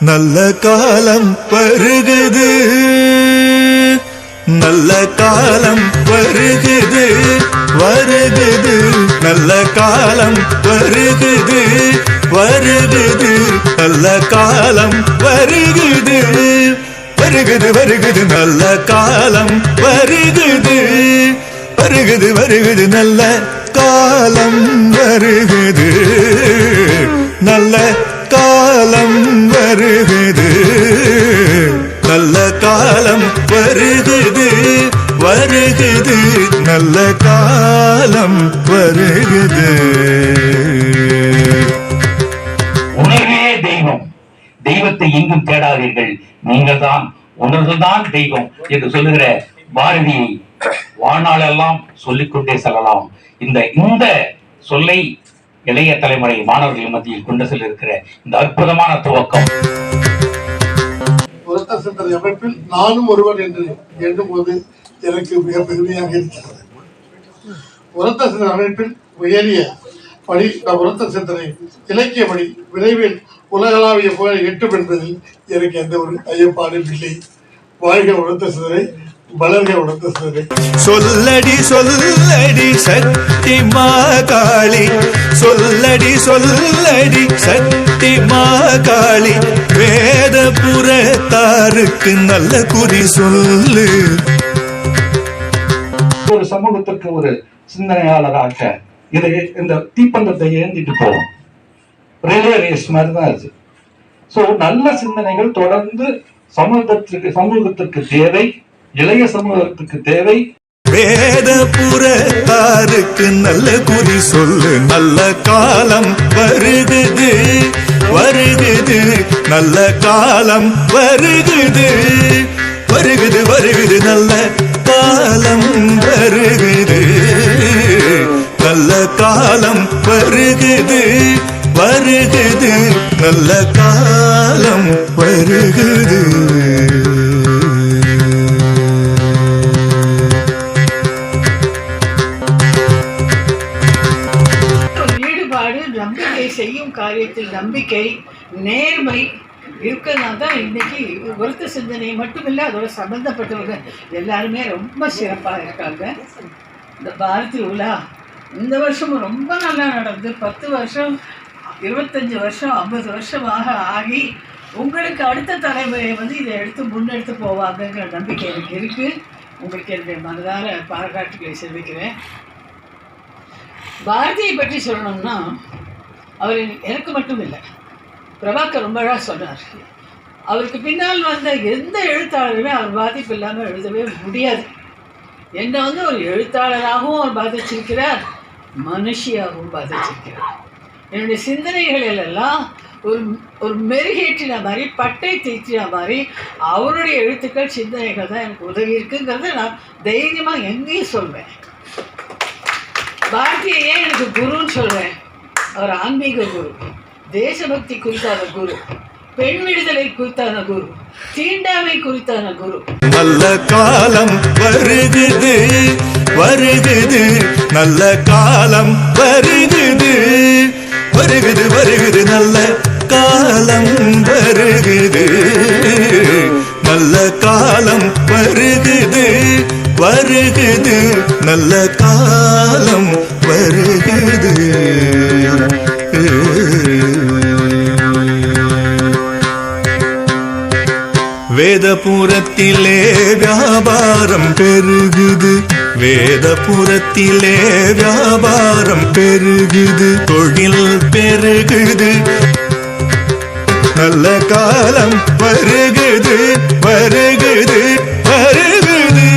நல்ல காலம் வருகுது. நல்ல காலம் வருகுது. வருகுது. நல்ல காலம் வருகுது. வருகுது. நல்ல காலம் வருகுது. வருகுது வருகுது. நல்ல காலம் வருகுது. வருகுது வருகுது. நல்ல காலம் வருகுது. நல்ல காலம் வருகிறது. நல்ல காலம் வருகிறது வருகிறது. நல்ல காலம் வருகிறது. உணர்வே தெய்வம். தெய்வத்தை எங்கும் தேடாதீர்கள். நீங்கள் தான் உணர்வுதான் தெய்வம் என்று சொல்லுகிற பாரதியை வாழ்நாளெல்லாம் சொல்லிக்கொண்டே செல்லலாம். இந்த இந்த சொல்லை இளைய தலைமுறை மாணவர்கள் மத்தியில் கொண்டு செல்ல இருக்கிற இந்த அற்புதமான துவக்கம். சிந்தனை அமைப்பில் நானும் ஒருவன் என்று எண்ணும்போது எனக்கு மிக பெருமையாக இருக்கிறது. உரத்த சிந்தனை அமைப்பில் உயரிய படி உரத்த சிந்தனை இலக்கிய பணி விரைவில் உலகளாவிய புகழை எட்டும் என்பதில் எனக்கு எந்த ஒரு ஐயப்பாடும் இல்லை. வாழ்க உரத்த சிந்தனை சொல்லடி சொல்லடி சக்தி மாகாளி சொல்லடி சொல்லடி சக்தி மாகாளி வேத புறத்தாருக்கு நல்ல குறி சொல்லு. ஒரு சமூகத்திற்கு ஒரு சிந்தனையாளராக இது இந்த தீப்பந்தத்தை ஏந்திட்டு போவோம். ரயில்வே ரேஸ் மாதிரி தான் இது ஸோ நல்ல சிந்தனைகள் தொடர்ந்து சமூகத்திற்கு சமூகத்திற்கு தேவை. இளைய சமூகத்துக்கு தேவை. வேதபுரத்தாருக்கு நல்ல குறி சொல்லு. நல்ல காலம் வருகுது வருகுது. நல்ல காலம் வருகுது வருகுது வருகுது. நல்ல காலம் வருகுது. நல்ல காலம் வருகுது வருகுது. நல்ல காலம் வருகுது. காரியத்தில் நம்பிக்கை நேர்மை இருக்கிறதுனால தான் இன்னைக்கு ஒருத்த சிந்தனை மட்டுமில்லை அதோட சம்மந்தப்பட்டவங்க எல்லாருமே ரொம்ப சிறப்பாக இருக்காங்க. இந்த பாரதி உலா இந்த வருஷமும் ரொம்ப நல்லா நடந்து பத்து வருஷம் இருபத்தஞ்சி வருஷம் ஐம்பது வருஷமாக ஆகி உங்களுக்கு அடுத்த தலைமுறை வந்து இதை எடுத்து முன்னெடுத்து போவாங்கங்கிற நம்பிக்கை எனக்கு இருக்குது உங்களுக்கு என்னுடைய மனதார பாராட்டுகளை தெரிவிக்கிறேன். பாரதியை பற்றி சொல்லணும்னா அவர் எனக்கு மட்டும் இல்லை பிரபாகர் ரொம்ப அழகாக சொன்னார். அவருக்கு பின்னால் வந்த எந்த எழுத்தாளருமே அவர் பாதிப்பு இல்லாமல் எழுதவே முடியாது. என்னை வந்து ஒரு எழுத்தாளராகவும் அவர் பாதிச்சிருக்கிறார் மனுஷியாகவும் பாதிச்சிருக்கிறார். என்னுடைய சிந்தனைகளில் எல்லாம் ஒரு ஒரு மெருகேற்றின மாதிரி பட்டை தீற்றின மாதிரி அவருடைய எழுத்துக்கள் சிந்தனைகள் தான் எனக்கு உதவி இருக்குங்கிறத நான் தைரியமாக எங்கேயும் சொல்வேன். பாரதியை ஏன் எனக்கு குருன்னு சொல்றேன்? அவர் ஆன்மீக குரு தேசபக்தி குறித்தான குரு பெண் விடுதலை குறித்தான குரு தீண்டாமை குறித்தான குரு. நல்ல காலம் வருகுது வருகுது. நல்ல காலம் வருகுது வருகுது வருகுது. நல்ல காலம் வருகுது. நல்ல காலம் வருகுது வருகுது. நல்ல காலம் வருகுது. வேதபுரத்திலே வியாபாரம் பெருகுது. வேதபுரத்திலே வியாபாரம் பெருகுது. தொழில் பெருகுது. நல்ல காலம் வருகுது வருகுது வருகுது.